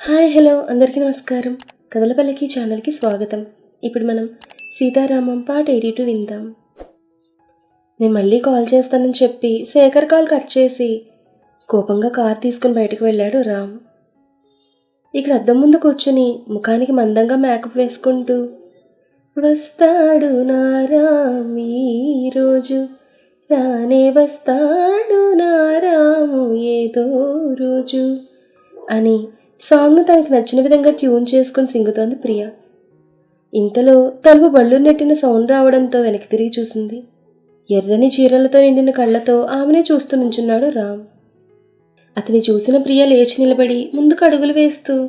Hi hello. అందరికీ నమస్కారం. కదలపల్లికి ఛానల్కి స్వాగతం. ఇప్పుడు మనం సీతారామం పార్ట్ ఎయిటీ టూ విందాం. నేను మళ్ళీ కాల్ చేస్తానని చెప్పి శేఖర్ కాల్ కట్ చేసి కోపంగా కార్ తీసుకుని బయటకు వెళ్ళాడు రామ్. ఇక్కడ అద్దం ముందు కూర్చుని ముఖానికి మందంగా మేకప్ వేసుకుంటూ వస్తాడు నా రామ్ ఈరోజు రానే వస్తాడు నా రాము ఏదో రోజు అని సాంగ్ను తనకి నచ్చిన విధంగా ట్యూన్ చేసుకుని సింగుతోంది ప్రియ. ఇంతలో తలుపు బళ్ళు నెట్టిన సౌండ్ రావడంతో వెనక్కి తిరిగి చూసింది. ఎర్రని చీరలతో నిండిన కళ్ళతో ఆమెనే చూస్తూ నుంచున్నాడు రామ్. అతని చూసిన ప్రియ లేచి నిలబడి ముందుకు అడుగులు వేస్తూ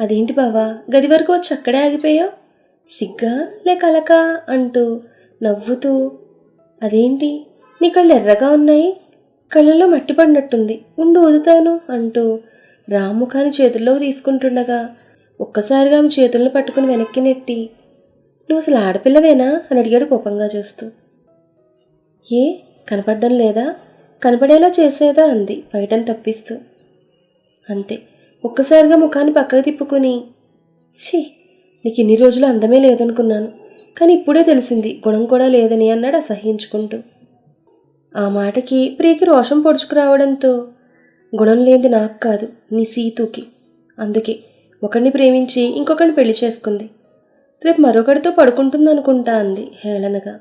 అదేంటి బావా గది వరకు వచ్చి అక్కడే ఆగిపోయావు? సిగ్గా లేక కలక? అంటూ నవ్వుతూ అదేంటి? నీ కళ్ళు ఎర్రగా ఉన్నాయి? కళ్ళలో మట్టి పడినట్టుంది. ఉండు ఊదుతాను అంటూ రాముఖాన్ని చేతుల్లోకి తీసుకుంటుండగా ఒక్కసారిగా ఆమె చేతులను పట్టుకుని వెనక్కి నెట్టి నువ్వు అసలు ఆడపిల్లవేనా? అని అడిగాడు కోపంగా చూస్తూ. ఏ కనపడడం లేదా? కనపడేలా చేసేదా? అంది బయటను తప్పిస్తూ. అంతే. ఒక్కసారిగా ముఖాన్ని పక్కకు తిప్పుకొని ఛీ నీకు ఇన్ని రోజులు అందమే లేదనుకున్నాను కానీ ఇప్పుడే తెలిసింది గుణం కూడా లేదని అన్నాడు అసహించుకుంటూ ఆ మాటకి ప్రియకి రోషం పొడుచుకురావడంతో గుణం లేనిది నాకు కాదు నీ సీతుకి. అందుకే ఒకరిని ప్రేమించి ఇంకొకరిని పెళ్ళి చేసుకుంది. రేపు మరొకరితో పడుకుంటుందనుకుంటా అంది హేళనగా.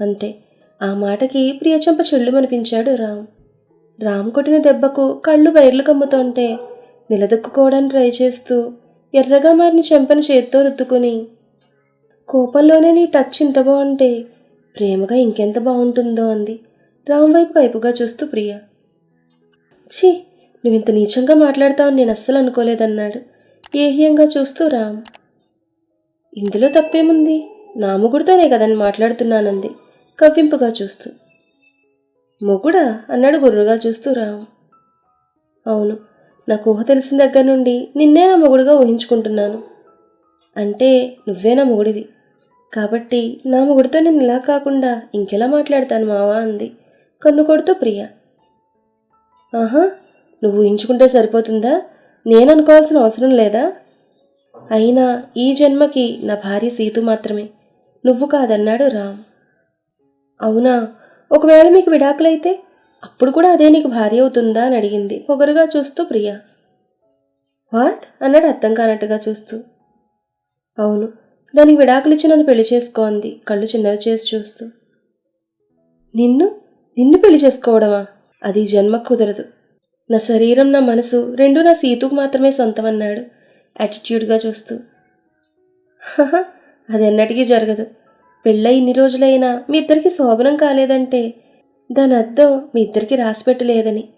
అంతే ఆ మాటకి ప్రియ చెంప చెల్లుమనిపించాడు రామ్. రామ్ కొట్టిన దెబ్బకు కళ్ళు బైర్లు కమ్ముతుంటే నిలదొక్కుకోవడానికి ట్రై చేస్తూ ఎర్రగా మారిన చెంపని చేత్తో రుద్దుకుని కోపంలోనే నీ టచ్ ఇంత బాగుంటే ప్రేమగా ఇంకెంత బాగుంటుందో అంది. రామ్ వైపు వైపుగా చూస్తూ ప్రియ. ఛీ నువ్వింత నీచంగా మాట్లాడతావని నేను అస్సలు అనుకోలేదన్నాడు. ఏహ్యంగా చూస్తూ రామ్. ఇందులో తప్పేముంది? నా మొగుడుతోనే కదని మాట్లాడుతున్నానంది కవ్వింపుగా చూస్తూ. మొగుడా? అన్నాడు గుర్రుగా చూస్తూ రామ్. అవును నాకు ఊహ తెలిసిన దగ్గర నుండి నిన్నే నా మొగుడుగా ఊహించుకుంటున్నాను. అంటే నువ్వే నా మొగుడివి. కాబట్టి నా మొగుడితో నేను ఇలా కాకుండా ఇంకెలా మాట్లాడతాను మావా? అంది. కన్ను కొడుతూ ప్రియ. ఆహా నువ్వు ఊహించుకుంటే సరిపోతుందా? నేను అనుకోవాల్సిన అవసరం లేదా? అయినా ఈ జన్మకి నా భార్య సీతు మాత్రమే. నువ్వు కాదన్నాడు రామ్. అవునా? ఒకవేళ మీకు విడాకులైతే? అప్పుడు కూడా అదే నీకు భార్య అవుతుందా అని అడిగింది పొగరుగా చూస్తూ ప్రియా. వాట్? అన్నాడు అర్థం కానట్టుగా చూస్తూ. అవును దానికి విడాకులు ఇచ్చి నన్ను పెళ్ళి చేసుకోంది కళ్ళు చిన్నవి చేసి చూస్తూ. నిన్ను? నిన్ను పెళ్ళి చేసుకోవడమా? అది జన్మ కుదరదు. నా శరీరం నా మనసు రెండు నా సీతుకు మాత్రమే సొంతం అన్నాడు యాటిట్యూడ్గా చూస్తూ. "హహ, అది ఎన్నటికీ జరగదు. పెళ్ళ ఇన్ని రోజులైనా మీ ఇద్దరికి శోభనం కాలేదంటే దాని అర్థం మీ ఇద్దరికి రాసిపెట్టలేదని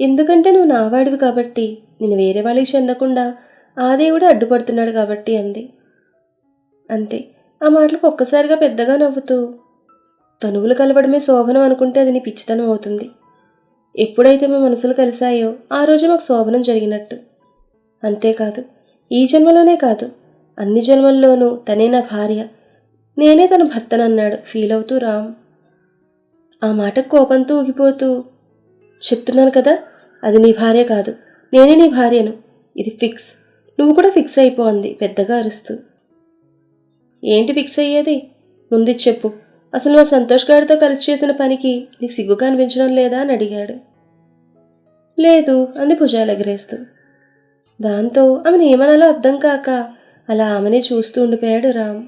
ఎందుకంటే నువ్వు నావాడివి కాబట్టి నేను వేరే వాళ్ళకి చెందకుండా ఆ దేవుడు అడ్డుపడుతున్నాడు కాబట్టి అంది. అంతే ఆ మాటలకు ఒక్కసారిగా పెద్దగా నవ్వుతూ తనువులు కలవడమే శోభనం అనుకుంటే అది నీ పిచ్చితనం అవుతుంది. ఎప్పుడైతే మా మనసులు కలిశాయో ఆ రోజు మాకు శోభనం జరిగినట్టు. అంతేకాదు ఈ జన్మలోనే కాదు అన్ని జన్మల్లోనూ తనే నా భార్య. నేనే తన భర్తనన్నాడు ఫీల్ అవుతూ రామ్. ఆ మాటకు కోపంతో ఊగిపోతూ చెప్తున్నాను కదా అది నీ భార్య కాదు నేనే నీ భార్యను. ఇది ఫిక్స్ నువ్వు కూడా ఫిక్స్ అయిపోంది పెద్దగా అరుస్తూ. ఏంటి ఫిక్స్ అయ్యేది? ముందు చెప్పు. అసలు మా సంతోష్ గారితో కలిసి చేసిన పనికి నీకు సిగ్గుగా అనిపించడం లేదా అని అడిగాడు. లేదు అంది భుజాలు ఎగరేస్తూ. దాంతో ఆమెను ఏమనాలో అర్థం కాక అలా ఆమెనే చూస్తూ ఉండిపోయాడు రామ్.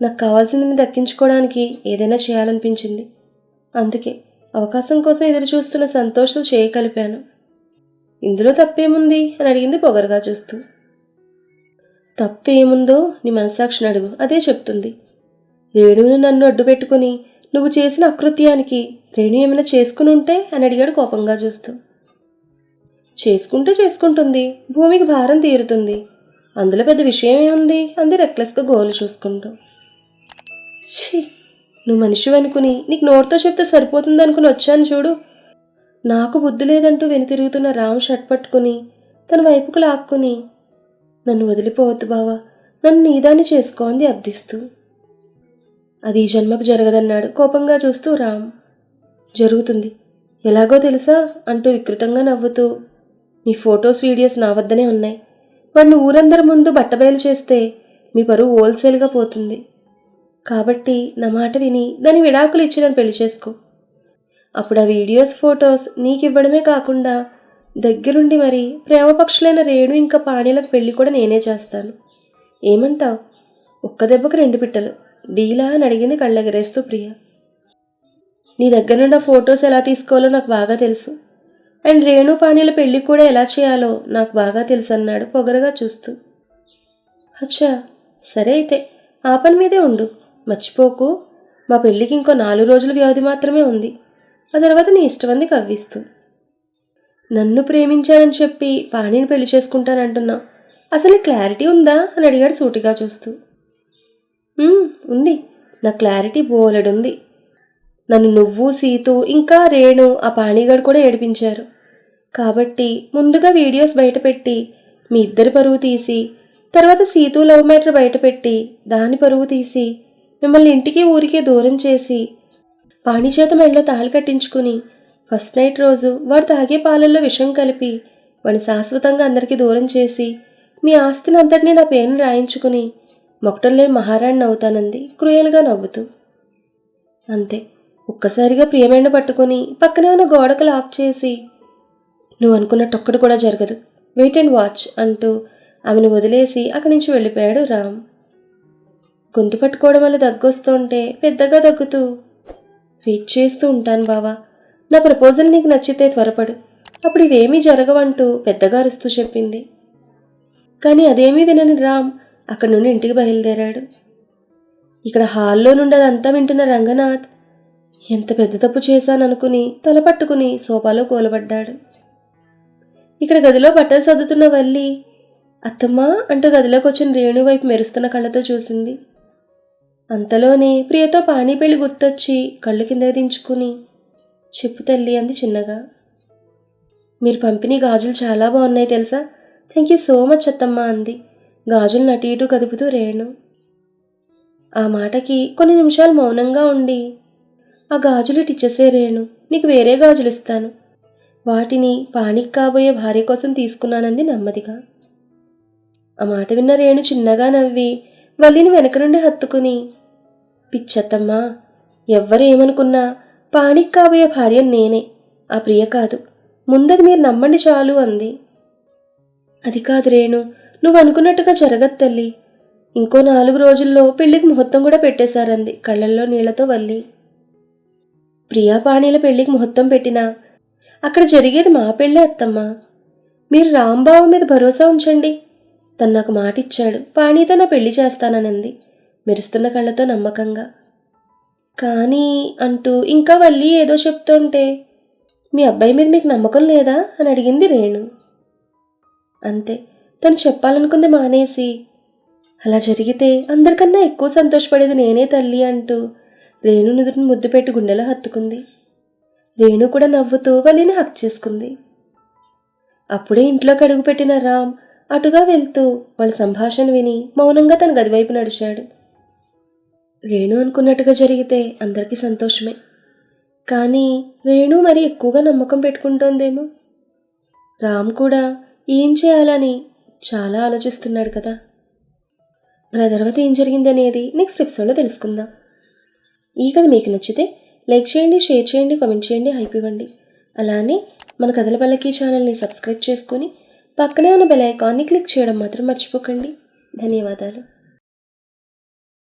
నాకు కావాల్సిందని దక్కించుకోవడానికి ఏదైనా చేయాలనిపించింది. అందుకే అవకాశం కోసం ఎదురు చూస్తున్న సంతోషం చేయగలిపాను. ఇందులో తప్పేముంది అని అడిగింది పొగరుగా చూస్తూ. తప్పేముందో నీ మనసాక్షిని అడుగు అదే చెప్తుంది. రేణువును నన్ను అడ్డు పెట్టుకుని నువ్వు చేసిన అకృత్యానికి రేణు ఏమైనా చేసుకుని ఉంటే అని అడిగాడు కోపంగా చూస్తూ. చేసుకుంటే చేసుకుంటుంది. భూమికి భారం తీరుతుంది. అందులో పెద్ద విషయం ఏముంది అంది రెక్లెస్గా గోలు చూసుకుంటూ. ఛీ! నువ్వు మనిషి అనుకుని నీకు నోటితో చెప్తే సరిపోతుంది అనుకుని వచ్చాను చూడు. నాకు బుద్ధి లేదంటూ వెనుతిరుగుతున్న రాము షర్ట్ పట్టుకుని తన వైపుకు లాక్కుని నన్ను వదిలిపోవద్దు బావా. నన్ను నీదాన్ని చేసుకోంది అర్థిస్తూ అది ఈ జన్మకు జరగదన్నాడు. కోపంగా చూస్తూ రామ్ జరుగుతుంది. ఎలాగో తెలుసా? అంటూ వికృతంగా నవ్వుతూ మీ ఫొటోస్ వీడియోస్ నా వద్దనే ఉన్నాయి. వాడిని ఊరందరి ముందు బట్టబయలు చేస్తే మీ పరువు హోల్సేల్గా పోతుంది. కాబట్టి నా మాట విని దాని విడాకులు ఇచ్చి నన్ను పెళ్ళి చేసుకో. అప్పుడు ఆ వీడియోస్ ఫొటోస్ నీకు ఇవ్వడమే కాకుండా దగ్గరుండి మరి ప్రేమపక్షులైన రేణు ఇంకా పాణీలకు పెళ్ళి కూడా నేనే చేస్తాను. ఏమంటావు? ఒక్క దెబ్బకు రెండు పిట్టలు. డీలా అని అడిగింది కళ్ళెగరేస్తూ ప్రియ. నీ దగ్గర నుండి ఆ ఫొటోస్ ఎలా తీసుకోవాలో నాకు బాగా తెలుసు. అండ్ రేణు పాణీల పెళ్ళి కూడా ఎలా చేయాలో నాకు బాగా తెలుసు అన్నాడు పొగరగా చూస్తూ. అచ్చా సరే అయితే ఆ పని మీదే ఉండు. మర్చిపోకు. మా పెళ్ళికి ఇంకో నాలుగు రోజుల వ్యవధి మాత్రమే ఉంది. ఆ తర్వాత నీ ఇష్టమంది కవ్విస్తూ. నన్ను ప్రేమించానని చెప్పి పాణిని పెళ్ళి చేసుకుంటానంటున్నావు. అసలు క్లారిటీ ఉందా? అని అడిగాడు సూటిగా చూస్తూ. ఉంది. నా క్లారిటీ బోలెడుంది. నన్ను నువ్వు సీతు ఇంకా రేణు ఆ పాణిగాడు కూడా ఏడిపించారు. కాబట్టి ముందుగా వీడియోస్ బయటపెట్టి మీ ఇద్దరి పరువు తీసి తర్వాత సీతు లవ్ మ్యాటర్ బయటపెట్టి దాని పరువు తీసి మిమ్మల్ని ఇంటికి ఊరికే దూరం చేసి పాణి చేత మెడలో తాళి కట్టించుకుని ఫస్ట్ నైట్ రోజు వాడు తాగే పాలల్లో విషం కలిపి వాడిని శాశ్వతంగా అందరికీ దూరం చేసి మీ ఆస్తిని అంతటినీ నా పేరుని రాయించుకుని మొక్కటం లేని మహారాణి అవుతానంది క్రూయల్గా నవ్వుతూ. అంతే ఒక్కసారిగా ప్రియమైన పట్టుకొని పక్కనే ఉన్న గోడకు లాక్ చేసి నువ్వు అనుకున్నట్టు కూడా జరగదు వెయిట్ అండ్ వాచ్ అంటూ ఆమెను వదిలేసి అక్కడి నుంచి వెళ్ళిపోయాడు రామ్. గొంతు పట్టుకోవడం వల్ల దగ్గొస్తుంటే పెద్దగా దగ్గుతూ వెయిట్ చేస్తూ ఉంటాను బావా నా ప్రపోజల్ నీకు నచ్చితే త్వరపడు అప్పుడు ఇవేమీ జరగవంటూ పెద్దగా అరుస్తూ చెప్పింది. కానీ అదేమీ వినని రామ్ అక్కడి నుండి ఇంటికి బయలుదేరాడు. ఇక్కడ హాల్లో నుండి అదంతా వింటున్న రంగనాథ్ ఎంత పెద్ద తప్పు చేశాననుకుని తల పట్టుకుని సోఫాలో కూలబడ్డాడు. ఇక్కడ గదిలో బట్టలు సర్దుతున్న వల్లి అత్తమ్మా అంటూ గదిలోకి వచ్చిన రేణు వైపు మెరుస్తున్న కళ్ళతో చూసింది. అంతలోనే ప్రియతో పాణి పెళ్ళి గుర్తొచ్చి కళ్ళు కింద దించుకుని చెప్పు తల్లి అంది చిన్నగా. మీరు పంపిణీ గాజులు చాలా బాగున్నాయి తెలుసా? థ్యాంక్ యూ సో మచ్ అత్తమ్మ అంది. గాజులు అటు ఇటు కదుపుతూ రేణు ఆ మాటకి కొన్ని నిమిషాలు మౌనంగా ఉండి. ఆ గాజులు టిచ్చేసే రేణు నీకు వేరే గాజులు ఇస్తాను. వాటిని పానికి కాబోయే భార్య కోసం తీసుకున్నానంది నెమ్మదిగా ఆ మాట విన్న రేణు చిన్నగా నవ్వి వల్లిని వెనక నుండి హత్తుకుని. పిచ్చత్తమ్మా ఎవ్వరేమనుకున్నా పానికి కాబోయే భార్య నేనే. ఆ ప్రియ కాదు. ముందది మీరు నమ్మండి చాలు అంది. అది కాదు రేణు నువ్వు అనుకున్నట్టుగా జరగదు తల్లి. ఇంకో నాలుగు రోజుల్లో పెళ్ళికి ముహూర్తం కూడా పెట్టేశారంది కళ్ళల్లో నీళ్ళతో వల్లి. ప్రియాపాణీల పెళ్ళికి ముహూర్తం పెట్టినా అక్కడ జరిగేది మా పెళ్ళే అత్తమ్మ. మీరు రాంబాబు మీద భరోసా ఉంచండి. తను నాకు మాట ఇచ్చాడు పాణితో నా పెళ్ళి చేస్తాననంది. మెరుస్తున్న కళ్ళతో నమ్మకంగా. కానీ అంటూ ఇంకా వల్లి ఏదో చెప్తుంటే మీ అబ్బాయి మీద మీకు నమ్మకం లేదా? అని అడిగింది రేణు. అంతే. తను చెప్పాలనుకుంది మానేసి. అలా జరిగితే అందరికన్నా ఎక్కువ సంతోషపడేది నేనే తల్లి అంటూ రేణు నుదుటిని ముద్దు పెట్టి గుండెలో హత్తుకుంది. రేణు కూడా నవ్వుతూ వల్లిని హక్ చేసుకుంది. అప్పుడే ఇంట్లోకి అడుగుపెట్టిన రామ్ అటుగా వెళ్తూ వాళ్ళ సంభాషణ విని మౌనంగా తన గదివైపు నడిచాడు. రేణు అనుకున్నట్టుగా జరిగితే అందరికీ సంతోషమే. కానీ రేణు మరి ఎక్కువగా నమ్మకం పెట్టుకుంటోందేమో? రామ్ కూడా ఏం చేయాలని చాలా ఆలోచిస్తున్నాడు కదా. మన తర్వాత ఏం జరిగింది అనేది నెక్స్ట్ ఎపిసోడ్లో తెలుసుకుందాం. ఈ కథ మీకు నచ్చితే లైక్ చేయండి షేర్ చేయండి కామెంట్ చేయండి హైప్ ఇవ్వండి. అలానే మన కథల పల్లకి ఛానల్ని సబ్స్క్రైబ్ చేసుకొని పక్కనే ఉన్న బెల్ ఐకాన్ని క్లిక్ చేయడం మాత్రం మర్చిపోకండి. ధన్యవాదాలు.